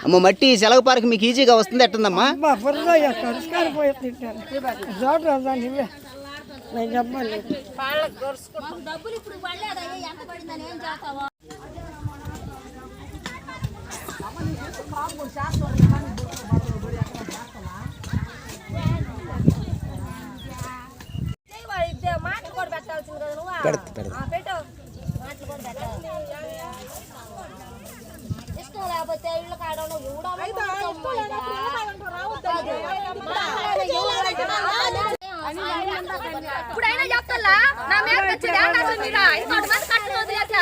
అమ్మ మట్టి సెలవు పార్క్ మీకు ఈజీగా వస్తుంది ఎట్టుందమ్మా? అబ్బా బురద కరుసుకారి పోయి తింటాను జోట దాన్ని ఇవే నేను చెప్పలేదు డబ్బులు ఇప్పుడు పడలేదయ్యా ఎంత పడిందని ఏం చేస్తావా మాటలు కూడా పెట్టాల్సింది కదా నువ్వు పెడతా పెడతా ఆ, పెట్టు మాటలు కూడా పెట్టాలి ఇష్టం లేకపోతే ఇళ్ళ కాడలో ఇప్పుడైనా చెప్తా నా మీద వచ్చేది అసలు మీరు ఇంకోటి మంది. కట్టలు వదిలేసా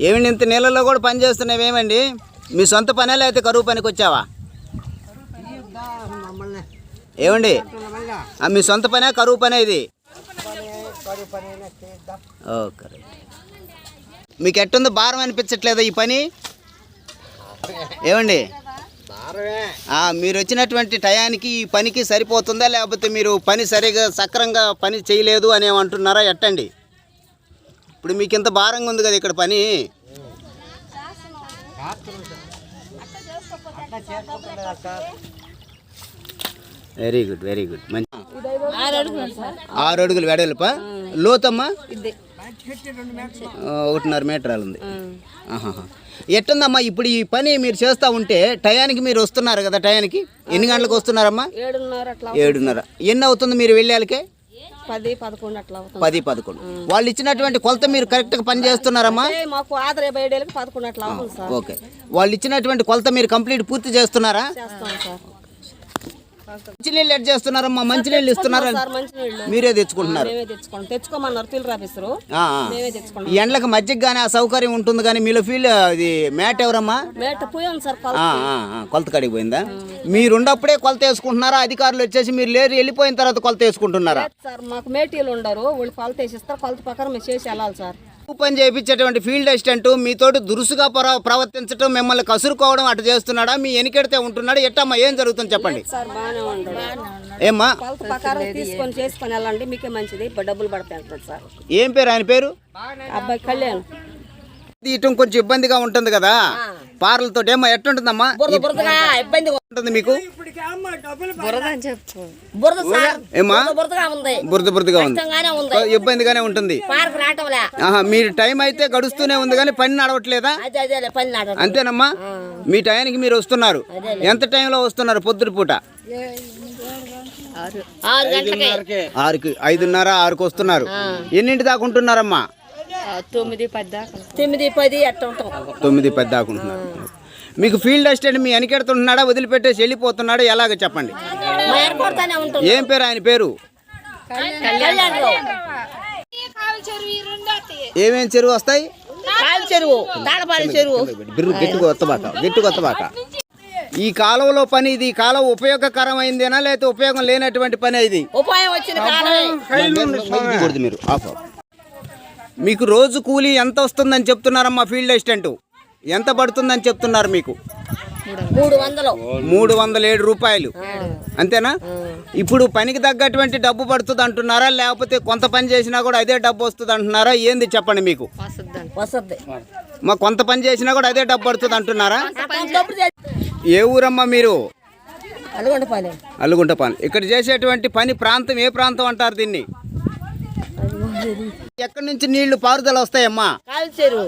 ఏమండి ఇంత నీళ్ళలో కూడా పని చేస్తున్నావు ఏమండి మీ సొంత పనే లేకపోతే కరువు పనికి వచ్చావా ఏమండి? మీ సొంత పనే కరువు పనే ఇది? ఓకే మీకు ఎట్టుంది భారం అనిపించట్లేదా ఈ పని? ఏమండి? మీరు వచ్చినటువంటి టయానికి ఈ పనికి సరిపోతుందా? లేకపోతే మీరు పని సరిగా సక్రంగా పని చేయలేదు అని ఏమంటున్నారా ఎట్టండి? ఇప్పుడు మీకు ఇంత భారంగా ఉంది కదా ఇక్కడ పని. Very good very good. మంచి ఆరు అడుగులు వెడల్పా? లోతమ్మా? ఒకటిన్నర మీటరాలు ఉంది. ఎట్టుందమ్మా ఇప్పుడు ఈ పని మీరు చేస్తూ ఉంటే టయానికి మీరు వస్తున్నారు కదా టయానికి? ఎన్ని గంటలకు వస్తున్నారమ్మా? ఏడున్నర ఎన్ని అవుతుంది మీరు వెళ్ళాలికే పది పదకొండు అట్లా పది పదకొండు. వాళ్ళు ఇచ్చినటువంటి కొలత మీరు కరెక్ట్గా పని చేస్తున్నారమ్మా? మాకు ఆదరే పదకొండు అట్లా ఓకే. వాళ్ళు ఇచ్చినటువంటి కొలత మీరు కంప్లీట్ పూర్తి చేస్తున్నారా? మంచినీళ్ళు ఎడ్ చేస్తున్నారమ్మా మంచినీళ్ళు ఇస్తున్నారా? మీరే తెచ్చుకుంటున్నారు. తెచ్చుకోమన్నారు రాపిస్తారు. ఈ ఎండలకు మధ్యకి కానీ ఆ సౌకర్యం ఉంటుంది కానీ మీలో ఫీల్ ఇది ఎవరమ్మా? మేట ఆ, కొలత కాడికి పోయిందా? మీరున్నప్పుడే కొలత వేసుకుంటున్నారా? అధికారులు వచ్చేసి మీరు లేరు వెళ్ళిపోయిన తర్వాత కొలత వేసుకుంటున్నారా? సార్ మాకు మేటీలు ఉండరు వాళ్ళు కొలత వేసిస్తారు కొలత ప్రకారం మేము చేసి వెళ్ళాలి సార్. పని చేయించేటువంటి ఫీల్డ్ అసిస్టెంట్ మీతోటి దురుసుగా ప్ర ప్రవర్తించడం మిమ్మల్ని కసురుకోవడం అటు చేస్తున్నాడా? మీ ఎనికెడితే ఉంటున్నాడు? ఎట్టమ్మా ఏం జరుగుతుంది చెప్పండి. ఏమ్మా? తీసుకొని చేసుకొని వెళ్ళండి మీకే మంచిది. డబ్బులు పడతాయి సార్. ఏం పేరు? ఆయన పేరు? అబ్బాయి కళ్యాణ్. తీయటం కొంచెం ఇబ్బందిగా ఉంటుంది కదా? పార్లతో ఏమో ఎట్టుంటుందమ్మా ఇబ్బంది ఉంటుంది మీకు? బురద బురదగా ఉంది. బురద బురదగా ఉంది. కష్టంగానే ఉంది. ఇబ్బందిగానే ఉంటుంది. పార్క్ రావటంలే ఆహా మీరు టైం అయితే గడుస్తూనే ఉంది కానీ పని నడవట్లేదా? అదే అదే పని నాట అంతేనమ్మా? మీ టయానికి మీరు వస్తున్నారు. ఎంత టైంలో వస్తున్నారు పొద్దున పూట? ఆరుకి ఐదున్నర ఆరుకు వస్తున్నారు. ఎన్నింటి దాకా ఉంటున్నారమ్మా? తొమ్మిది పది దాకా తొమ్మిది పది అట్ట ఉంటాం తొమ్మిది పది దాకా ఉంటున్నారు మీకు ఫీల్డ్ అసిస్టెంట్ మీ వెనకెడుతున్నాడా వదిలిపెట్టేసి వెళ్ళిపోతున్నాడా ఎలాగ చెప్పండి ఏం పేరు ఆయన పేరు కళ్యాణ్లో ఏమేం చెరువు వస్తాయి చెరువు తాడపాలి చెరువు ఈ కాలువలో పని ఇది కాలువ ఉపయోగకరమైందేనా లేకపోతే ఉపయోగం లేనటువంటి పని ఇది ఉపాయం కొడుతు మీరు ఆఫ్. మీకు రోజు కూలీ ఎంత వస్తుందని చెప్తున్నారమ్మా ఫీల్డ్ అసిస్టెంట్? ఎంత పడుతుందని చెప్తున్నారు మీకు? మూడు వందలు. ఏడు రూపాయలు. అంతేనా? ఇప్పుడు పనికి తగ్గటువంటి డబ్బు పడుతుంది అంటున్నారా లేకపోతే కొంత పని చేసినా కూడా అదే డబ్బు వస్తుంది అంటున్నారా ఏంది చెప్పండి మీకు? వస్తుంది. మా కొంత పని చేసినా కూడా అదే డబ్బు పడుతుంది అంటున్నారా ఏ ఊరమ్మా మీరు? అలగొండ పాలే. అల్లుగుంట పని ఇక్కడ చేసేటువంటి పని ప్రాంతం ఏ ప్రాంతం అంటారు దీన్ని? ఎక్కడి నుంచి నీళ్ళు పారుదల వస్తాయమ్మా? కాల్చేరు.